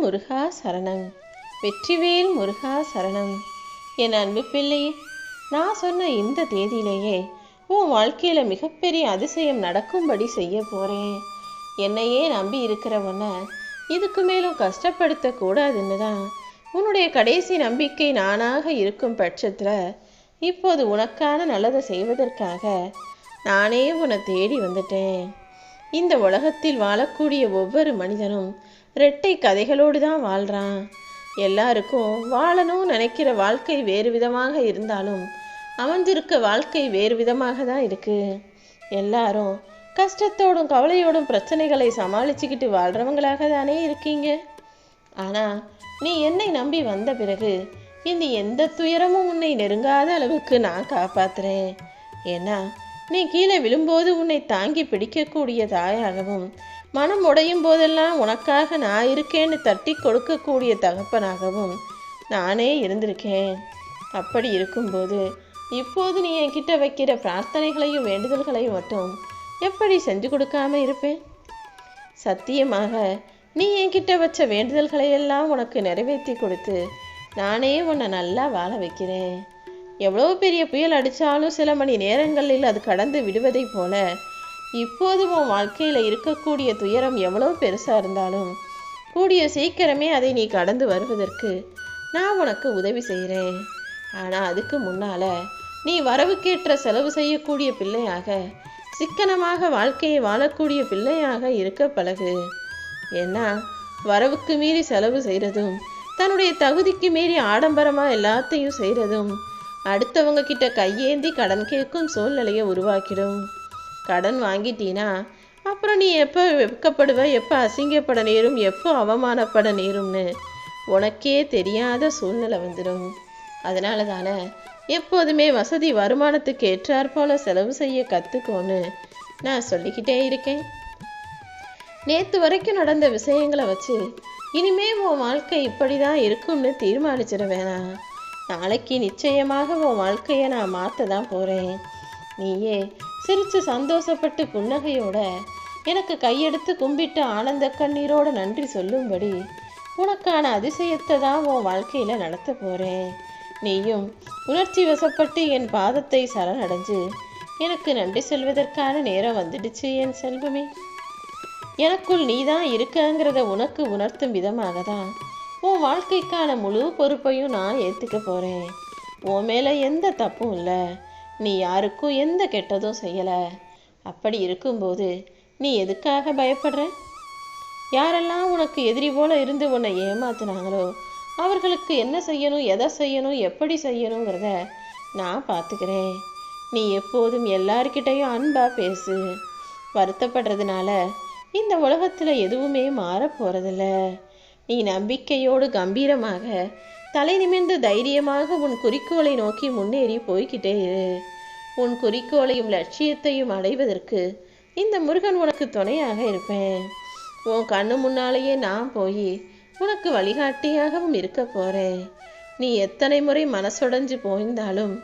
முருகா சரணம். வெற்றிவேல் முருகா சரணம். என் அன்பு பிள்ளை நான் சொன்ன இந்த தேதியிலேயே உன் வாழ்க்கையில் மிகப்பெரிய அதிசயம் நடக்கும்படி செய்ய போகிறேன் என்னையே நம்பி இருக்கிறவன இதுக்கு மேலும் கஷ்டப்படுத்தக்கூடாதுன்னு தான் உன்னுடைய கடைசி நம்பிக்கை நானாக இருக்கும் பட்சத்தில் இப்போது உனக்கான நல்லதை செய்வதற்காக நானே உன்னை தேடி வந்துட்டேன். இந்த உலகத்தில் வாழக்கூடிய ஒவ்வொரு மனிதனும் ரெட்டை கதைகளோடு தான் வாழ்கிறான் எல்லாருக்கும் வாழணும் நினைக்கிற வாழ்க்கை வேறு விதமாக இருந்தாலும் அமர்ந்திருக்க வாழ்க்கை வேறு விதமாக தான் இருக்கு. எல்லாரும் கஷ்டத்தோடும் கவலையோடும் பிரச்சனைகளை சமாளிச்சுக்கிட்டு வாழ்கிறவங்களாக தானே இருக்கீங்க. ஆனால் நீ என்னை நம்பி வந்த பிறகு இந்த எந்த துயரமும் உன்னை நெருங்காத அளவுக்கு நான் காப்பாத்துறேன். ஏன்னா நீ கீழே விழும்போது உன்னை தாங்கி பிடிக்கக்கூடிய தாயாகவும் மனம் உடையும் போதெல்லாம் உனக்காக நான் இருக்கேன்னு தட்டி கொடுக்கக்கூடிய தகப்பனாகவும் நானே இருந்திருக்கேன். அப்படி இருக்கும்போது இப்போது நீ என்கிட்ட வைக்கிற பிரார்த்தனைகளையும் வேண்டுதல்களையும் மட்டும் எப்படி செஞ்சு கொடுக்காம இருப்பேன்? சத்தியமாக நீ என்கிட்ட வச்ச வேண்டுதல்களை எல்லாம் உனக்கு நிறைவேற்றி கொடுத்து நானே உன்னை நல்லா வாழ வைக்கிறேன். எவ்வளோ பெரிய புயல் அடித்தாலும் சில மணி நேரங்களில் அது கடந்து விடுவதைப் போல இப்போது உன் வாழ்க்கையில் இருக்கக்கூடிய துயரம் எவ்வளோ பெருசாக இருந்தாலும் கூடிய சீக்கிரமே அதை நீ கடந்து வருவதற்கு நான் உனக்கு உதவி செய்கிறேன் ஆனால் அதுக்கு முன்னால் நீ வரவுக்கேற்ற செலவு செய்யக்கூடிய பிள்ளையாக சிக்கனமாக வாழ்க்கையை வாழக்கூடிய பிள்ளையாக இருக்க பழகு. ஏன்னா வரவுக்கு மீறி செலவு செய்கிறதும் தன்னுடைய தகுதிக்கு மீறி ஆடம்பரமாக எல்லாத்தையும் செய்கிறதும் அடுத்தவங்க கிட்ட கையேந்தி கடன் கேட்கும் சூழ்நிலையை உருவாக்கிடும். கடன் வாங்கிட்டீனா அப்புறம் நீ எப்போ வெட்கப்படுவ எப்போ அசிங்கப்பட நேரும் எப்போ அவமானப்பட நேரும்னு உனக்கே தெரியாத சூழ்நிலை வந்துடும் அதனால தானே எப்போதுமே வசதி வருமானத்துக்கு ஏற்றாற்போல செலவு செய்ய கற்றுக்கோன்னு நான் சொல்லிக்கிட்டே இருக்கேன். நேற்று வரைக்கும் நடந்த விஷயங்களை வச்சு இனிமே உன் வாழ்க்கை இப்படி தான் இருக்கும்னு தீர்மானிச்சிட வேணாம். நாளைக்கு நிச்சயமாக உன் வாழ்க்கையை நான் மாற்ற தான் போகிறேன் நீயே சிரித்து சந்தோஷப்பட்டு புன்னகையோட எனக்கு கையெடுத்து கும்பிட்டு ஆனந்த கண்ணீரோட நன்றி சொல்லும்படி உனக்கான அதிசயத்தை தான் உன் வாழ்க்கையில் நடத்த போகிறேன் நீயும் உணர்ச்சி வசப்பட்டு என் பாதத்தை சரணடைஞ்சு எனக்கு நன்றி சொல்வதற்கான நேரம் வந்துடுச்சு என் செல்வமே. எனக்குள் நீதான் இருக்கங்கிறத உனக்கு உணர்த்தும் விதமாக தான் உன் வாழ்க்கைக்கான முழு பொறுப்பையும் நான் ஏற்றுக்க போகிறேன் உன் மேலே எந்த தப்பும் இல்லை. நீ யாருக்கும் எந்த கெட்டதும் செய்யலை. அப்படி இருக்கும்போது நீ எதுக்காக பயப்படுற? யாரெல்லாம் உனக்கு எதிரி போல இருந்து உன்னை ஏமாத்துனாங்களோ அவர்களுக்கு என்ன செய்யணும் எதை செய்யணும் எப்படி செய்யணுங்கிறத நான் பார்த்துக்கிறேன். நீ எப்போதும் எல்லார்கிட்டையும் அன்பாக பேசு. வருத்தப்படுறதுனால இந்த உலகத்தில் எதுவுமே மாறப் போகிறதில்ல நீ நம்பிக்கையோடு கம்பீரமாக தலை நிமிர்ந்து தைரியமாக உன் குறிக்கோளை நோக்கி முன்னேறி போய்கிட்டே இரு. உன் குறிக்கோளையும் லட்சியத்தையும் அடைவதற்கு இந்த முருகன் உனக்கு துணையாக இருப்பேன். உன் கண்ணு முன்னாலேயே நான் போய் உனக்கு வழிகாட்டியாகவும் இருக்க போகிறேன் நீ எத்தனை முறை மனசுடைஞ்சு போய்ந்தாலும்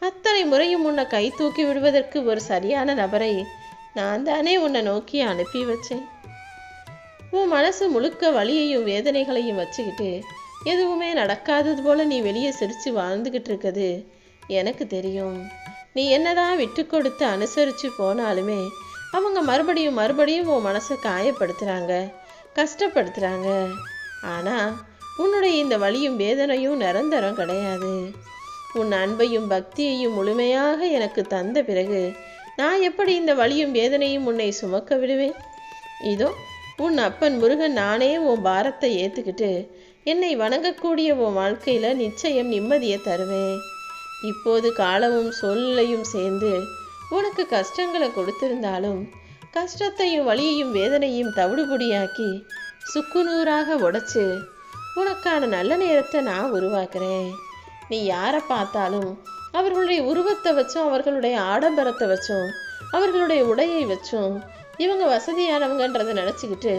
அத்தனை முறையும் உன்னை கை தூக்கி விடுவதற்கு ஒரு சரியான நபரை நான் தானே உன்னை நோக்கி அனுப்பி வச்சேன். உன் மனசு முழுக்க வலியையும் வேதனைகளையும் வச்சுக்கிட்டு எதுவுமே நடக்காதது போல நீ வெளியே சிரித்து வாழ்ந்துக்கிட்டு இருக்குது. எனக்கு தெரியும். நீ என்னதான் விட்டு கொடுத்து அனுசரித்து போனாலுமே அவங்க மறுபடியும் மறுபடியும் உன் மனசை காயப்படுத்துகிறாங்க கஷ்டப்படுத்துகிறாங்க ஆனால் உன்னுடைய இந்த வழியும் வேதனையும் நிரந்தரம் கிடையாது. உன் அன்பையும் பக்தியையும் முழுமையாக எனக்கு தந்த பிறகு நான் எப்படி இந்த வழியும் வேதனையும் உன்னை சுமக்க விடுவேன்? இதோ உன் அப்பன் முருகன் நானே உன் பாரத்தை ஏற்றுக்கிட்டு என்னை வணங்கக்கூடிய உன் வாழ்க்கையில் நிச்சயம் நிம்மதியை தருவேன். இப்போது காலமும் சூழ்நிலையும் சேர்ந்து உனக்கு கஷ்டங்களை கொடுத்திருந்தாலும் கஷ்டத்தையும் வலியையும் வேதனையும் தவிடுபொடியாக்கி சுக்குநூறாக உடைச்சு உனக்கான நல்ல நேரத்தை நான் உருவாக்குறேன். நீ யாரை பார்த்தாலும் அவர்களுடைய உருவத்தை வச்சும் அவர்களுடைய ஆடம்பரத்தை வச்சும் அவர்களுடைய உடையை வச்சும் இவங்க வசதியானவங்கன்றதை நினச்சிக்கிட்டு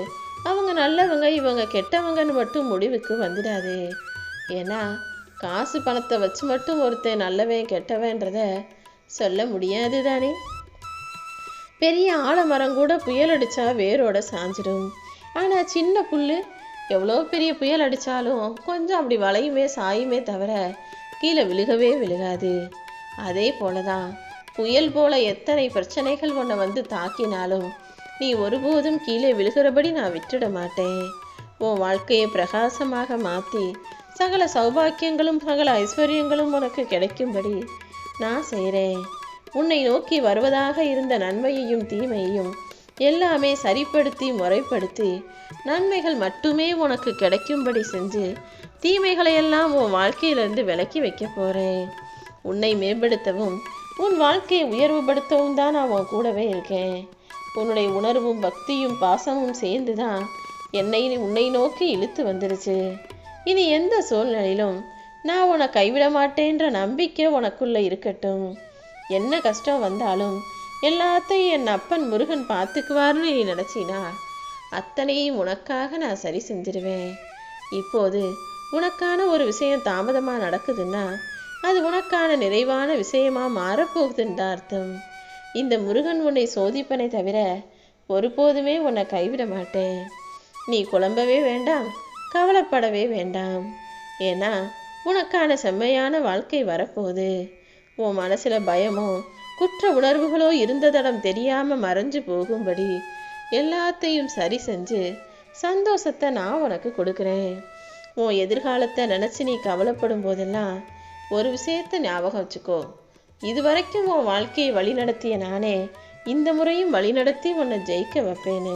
அவங்க நல்லவங்க இவங்க கெட்டவங்கன்னு மட்டும் முடிவுக்கு வந்துடாது. ஏன்னா காசு பணத்தை வச்சு மட்டும் ஒருத்தன் நல்லவன் கெட்டவன்றத சொல்ல முடியாது தானே? பெரிய ஆலமரம் கூட புயல் அடித்தா வேரோட சாஞ்சிடும். ஆனால் சின்ன புல் எவ்வளோ பெரிய புயல் அடித்தாலும் கொஞ்சம் அப்படி வளையுமே சாயுமே தவிர கீழே விழுகவே விழுகாது. அதே போல தான் புயல் போல எத்தனை பிரச்சனைகள் உன்னை வந்து தாக்கினாலும் நீ ஒருபோதும் கீழே விழுகிறபடி நான் விட்டுட மாட்டேன். உன் வாழ்க்கையை பிரகாசமாக மாற்றி சகல சௌபாக்கியங்களும் சகல ஐஸ்வர்யங்களும் உனக்கு கிடைக்கும்படி நான் செய்கிறேன் உன்னை நோக்கி வருவதாக இருந்த நன்மையையும் தீமையையும் எல்லாமே சரிப்படுத்தி முறைப்படுத்தி நன்மைகள் மட்டுமே உனக்கு கிடைக்கும்படி செஞ்சு தீமைகளை எல்லாம் உன் வாழ்க்கையிலிருந்து விலக்கி வைக்க போகிறேன் உன்னை மேம்படுத்தவும் உன் வாழ்க்கையை உயர்வுபடுத்தவும் தான் நான் உன் கூடவே இருக்கேன். உன்னுடைய உணர்வும் பக்தியும் பாசமும் சேர்ந்து தான் என்னை உன்னை நோக்கி இழுத்து வந்துருச்சு. இனி எந்த சூழ்நிலையிலும் நான் உன்னை கைவிட மாட்டேன்ற நம்பிக்கை உனக்குள்ள இருக்கட்டும். என்ன கஷ்டம் வந்தாலும் எல்லாத்தையும் என் அப்பன் முருகன் பார்த்துக்குவார்னு நீ நினச்சினா அத்தனையும் உனக்காக நான் சரி செஞ்சிருவேன். இப்போது உனக்கான ஒரு விஷயம் தாமதமாக நடக்குதுன்னா அது உனக்கான நிறைவான விஷயமா மாறப்போகுதுன்னு தான் அர்த்தம். இந்த முருகன் உன்னை சோதிப்பனை தவிர ஒருபோதுமே உன்னை கைவிட மாட்டேன். நீ குழம்பவே வேண்டாம் கவலைப்படவே வேண்டாம். ஏன்னா உனக்கான செம்மையான வாழ்க்கை வரப்போகுது. உன் மனசுல பயமோ குற்ற உணர்வுகளோ இருந்ததடம் தெரியாம மறைஞ்சு போகும்படி எல்லாத்தையும் சரி செஞ்சு சந்தோஷத்தை நான் உனக்கு கொடுக்குறேன். உன் எதிர்காலத்தை நினச்சி நீ கவலைப்படும் போதெல்லாம் ஒரு விஷயத்தை ஞாபகம் வச்சுக்கோ. இதுவரைக்கும் உன் வாழ்க்கையை வழிநடத்திய நானே இந்த முறையும் வழிநடத்தி உன்னை ஜெயிக்க வைப்பேன்னு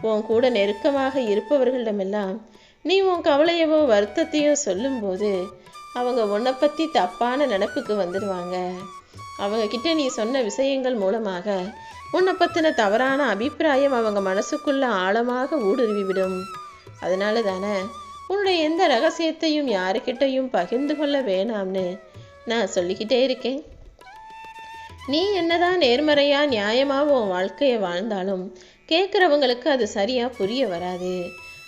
உன் கூட நெருக்கமாக இருப்பவர்களிடமெல்லாம் நீ உன் கவலையவோ வருத்தத்தையோ சொல்லும்போது அவங்க உன்னை பற்றி தப்பான நினப்புக்கு வந்துடுவாங்க அவங்க கிட்ட நீ சொன்ன விஷயங்கள் மூலமாக உன்னை பற்றின தவறான அபிப்பிராயம் அவங்க மனசுக்குள்ள ஆழமாக ஊடுருவிவிடும் அதனால தானே உன்னுடைய எந்த ரகசியத்தையும் யாருக்கிட்டையும் பகிர்ந்து கொள்ள வேணாம்னு நான் சொல்லிக்கிட்டே இருக்கேன். நீ என்னதான் நேர்மறையா நியாயமாக உன் வாழ்க்கையை வாழ்ந்தாலும் கேட்குறவங்களுக்கு அது சரியா புரிய வராது.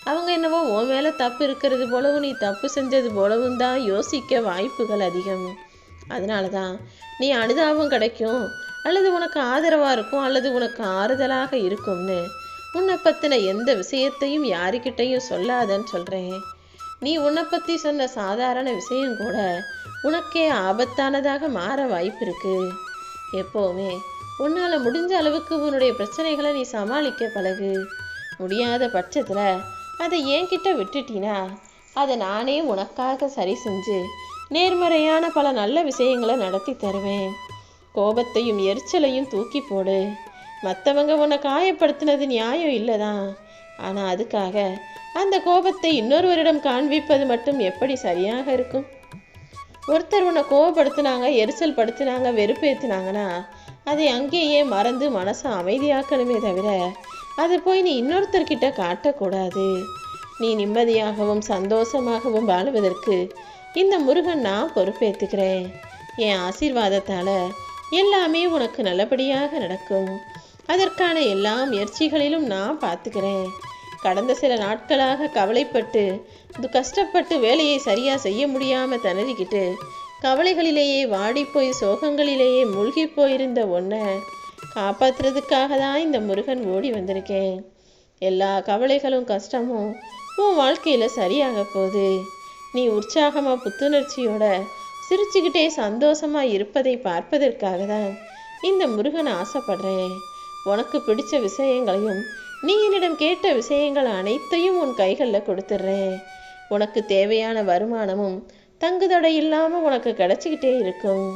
அவங்க என்னவோ உன் மேலே தப்பு இருக்கிறது போலவும் நீ தப்பு செஞ்சது போலவும் தான் யோசிக்க வாய்ப்புகள் அதிகம். அதனால தான் நீ அனுதாபம் கிடைக்கும் அல்லது உனக்கு ஆதரவாக இருக்கும் அல்லது உனக்கு ஆறுதலாக இருக்கும்னு. உன்னை பற்றின எந்த விஷயத்தையும் யாருக்கிட்டையும் சொல்லாதன்னு சொல்கிறேன் நீ உன்னை பற்றி சொன்ன சாதாரண விஷயம் கூட உனக்கே ஆபத்தானதாக மாற வாய்ப்பு இருக்குது எப்போவுமே உன்னால் முடிஞ்ச அளவுக்கு உன்னுடைய பிரச்சனைகளை நீ சமாளிக்க பழகு. முடியாத பட்சத்தில் அதை என்கிட்ட விட்டுட்டினா அதை நானே உனக்காக சரி செஞ்சு நேர்மறையான பல நல்ல விஷயங்களை நடத்தி தருவேன். கோபத்தையும் எரிச்சலையும் தூக்கி போடு. மற்றவங்க உன்னை காயப்படுத்தினது நியாயம் இல்லைதான். ஆனால் அதுக்காக அந்த கோபத்தை இன்னொருவரிடம் காண்பிப்பது மட்டும் எப்படி சரியாக இருக்கும்? ஒருத்தர் உன்னை கோவப்படுத்தினாங்க எரிச்சல் படுத்தினாங்க வெறுப்பேற்றினாங்கன்னா அதை அங்கேயே மறந்து மனசை அமைதியாக்கணுமே தவிர அதை போய் நீ இன்னொருத்தர்கிட்ட காட்டக்கூடாது. நீ நிம்மதியாகவும் சந்தோஷமாகவும் வாழ்வதற்கு இந்த முருகன் நான் பொறுப்பேற்றுக்கிறேன் என் ஆசீர்வாதத்தால் எல்லாமே உனக்கு நல்லபடியாக நடக்கும். அதற்கான எல்லா முயற்சிகளிலும் நான் பார்த்துக்கிறேன். கடந்த சில நாட்களாக கவலைப்பட்டு இது கஷ்டப்பட்டு வேலையை சரியாக செய்ய முடியாமல் திணறிக்கிட்டு கவலைகளிலேயே வாடிப்போய் சோகங்களிலேயே மூழ்கி போயிருந்த ஒன்றை காப்பாற்றுறதுக்காக தான் இந்த முருகன் ஓடி வந்திருக்கேன். எல்லா கவலைகளும் கஷ்டமும் உன் வாழ்க்கையில் சரியாக போகுது. நீ உற்சாகமாக புத்துணர்ச்சியோட சிரிச்சுக்கிட்டே சந்தோஷமாக இருப்பதை பார்ப்பதற்காக தான் இந்த முருகன் ஆசைப்படுறேன். உனக்கு பிடிச்ச விஷயங்களையும் நீ என்னிடம் கேட்ட விஷயங்கள் அனைத்தையும் உன் கைகளில் கொடுத்துட்றேன். உனக்கு தேவையான வருமானமும் தங்குதடை இல்லாமல் உனக்கு கிடைச்சிக்கிட்டே இருக்கும்.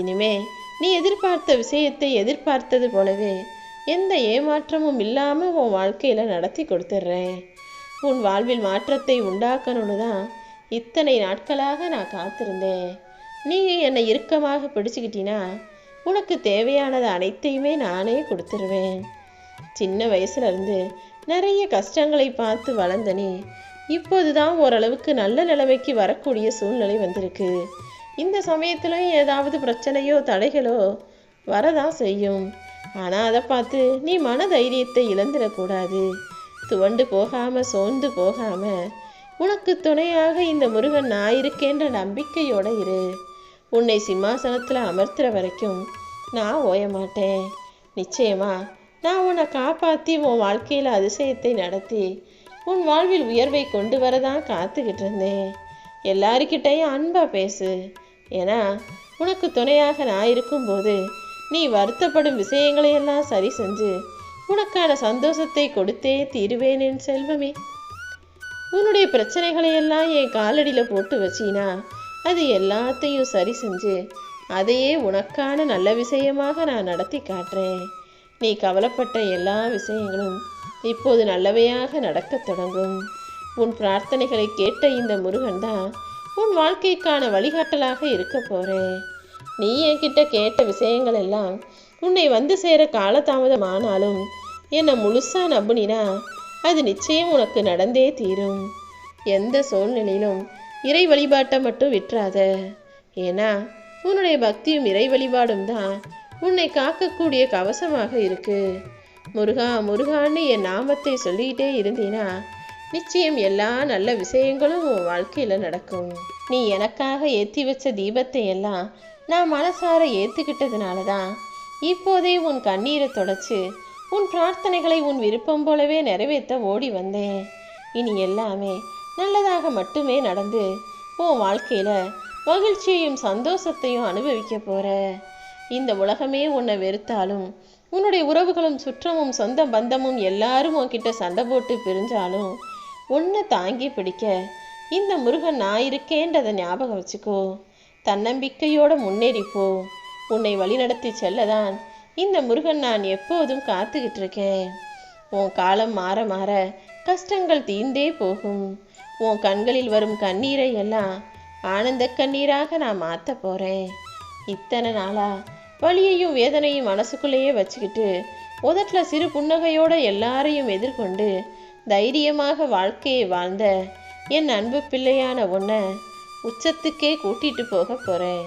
இனிமே நீ எதிர்பார்த்த விஷயத்தை எதிர்பார்த்தது போலவே எந்த ஏமாற்றமும் இல்லாமல் உன் வாழ்க்கையில் நடத்தி கொடுத்துட்றேன். உன் வாழ்வில் மாற்றத்தை உண்டாக்கணும்னு தான் இத்தனை நாட்களாக நான் காத்திருந்தேன். நீ என்னை இறுக்கமாக பிடிச்சிக்கிட்டினா உனக்கு தேவையானது அனைத்தையுமே நானே கொடுத்துருவேன். சின்ன வயசுலேருந்து நிறைய கஷ்டங்களை பார்த்து வளர்ந்தனே இப்போது தான் ஓரளவுக்கு நல்ல நிலைமைக்கு வரக்கூடிய சூழ்நிலை வந்திருக்கு. இந்த சமயத்திலும் ஏதாவது பிரச்சனையோ தடைகளோ வரதான் செய்யும். ஆனால் அதை பார்த்து நீ மன தைரியத்தை இழந்துடக்கூடாது. துவண்டு போகாம சோர்ந்து போகாம உனக்கு துணையாக இந்த முருகன் நான் இருக்கேன்ற நம்பிக்கையோட இரு. உன்னை சிம்மாசனத்தில் அமர்த்துற வரைக்கும் நான் ஓய மாட்டேன் நிச்சயமா நான் உன்னை காப்பாற்றி உன் வாழ்க்கையில் அதிசயத்தை நடத்தி உன் வாழ்வில் உயர்வை கொண்டு வரதான் காத்துக்கிட்டு இருந்தேன். எல்லாருக்கிட்டையும் அன்பா பேசு. ஏன்னா உனக்கு துணையாக நான் இருக்கும்போது நீ வருத்தப்படும் விஷயங்களையெல்லாம் சரி செஞ்சு உனக்கான சந்தோஷத்தை கொடுத்தே தீருவேன் என் செல்வமே. உன்னுடைய பிரச்சனைகளையெல்லாம் என் காலடியில் போட்டு வச்சினா அது எல்லாத்தையும் சரி செஞ்சு அதையே உனக்கான நல்ல விஷயமாக நான் நடத்தி காட்டுறேன். நீ கவலைப்பட்ட எல்லா விஷயங்களும் இப்போது நல்லவையாக நடக்கத் தொடங்கும். உன் பிரார்த்தனைகளை கேட்ட இந்த முருகன் தான் உன் வாழ்க்கைக்கான வழிகாட்டலாக இருக்க போறேன் நீ என்கிட்ட கேட்ட விஷயங்கள் எல்லாம் உன்னை வந்து சேர காலதாமதம் ஆனாலும் என்னை முழுசா நம்புனினா அது நிச்சயம் உனக்கு நடந்தே தீரும். எந்த சூழ்நிலையிலும் இறை வழிபாட்டை மட்டும் விட்டுறாத. ஏன்னா உன்னுடைய பக்தியும் இறை வழிபாடும் தான் உன்னை காக்கக்கூடிய கவசமாக இருக்கு. முருகா முருகான்னு என் நாமத்தை சொல்லிக்கிட்டே இருந்தீனா நிச்சயம் எல்லா நல்ல விஷயங்களும் உன் வாழ்க்கையில நடக்கும். நீ எனக்காக ஏத்தி வச்ச தீபத்தை எல்லாம் நான் மனசார ஏத்துக்கிட்டதுனால தான் இப்போதே உன் கண்ணீரை தொடச்சு உன் பிரார்த்தனைகளை உன் விருப்பம் போலவே நிறைவேற்ற ஓடி வந்தேன். இனி எல்லாமே நல்லதாக மட்டுமே நடந்து உன் வாழ்க்கையில மகிழ்ச்சியையும் சந்தோஷத்தையும் அனுபவிக்க போற. இந்த உலகமே உன்னை வெறுத்தாலும் உன்னுடைய உறவுகளும் சுற்றமும் சொந்த பந்தமும் எல்லாரும் உன்கிட்ட சண்டை போட்டு பிரிஞ்சாலும் உன்னை தாங்கி பிடிக்க இந்த முருகன் நான் இருக்கேன்றதை ஞாபகம் வச்சுக்கோ. தன்னம்பிக்கையோட முன்னேறிப்போ உன்னை வழிநடத்தி செல்லதான் இந்த முருகன் நான் எப்போதும் காத்துக்கிட்டு இருக்கேன் உன் காலம் மாற மாற கஷ்டங்கள் தீர்ந்தே போகும். உன் கண்களில் வரும் கண்ணீரை எல்லாம் ஆனந்த கண்ணீராக நான் மாற்ற போறேன். இத்தனை நாளா வலியையும் வேதனையும் மனசுக்குள்ளேயே வச்சுக்கிட்டு உதட்டில் சிறு புன்னகையோடு எல்லாரையும் எதிர்கொண்டு தைரியமாக வாழ்க்கையை வாழ்ந்த என் அன்பு பிள்ளையான உன்னை உச்சத்துக்கே கூட்டிகிட்டு போக போறேன்.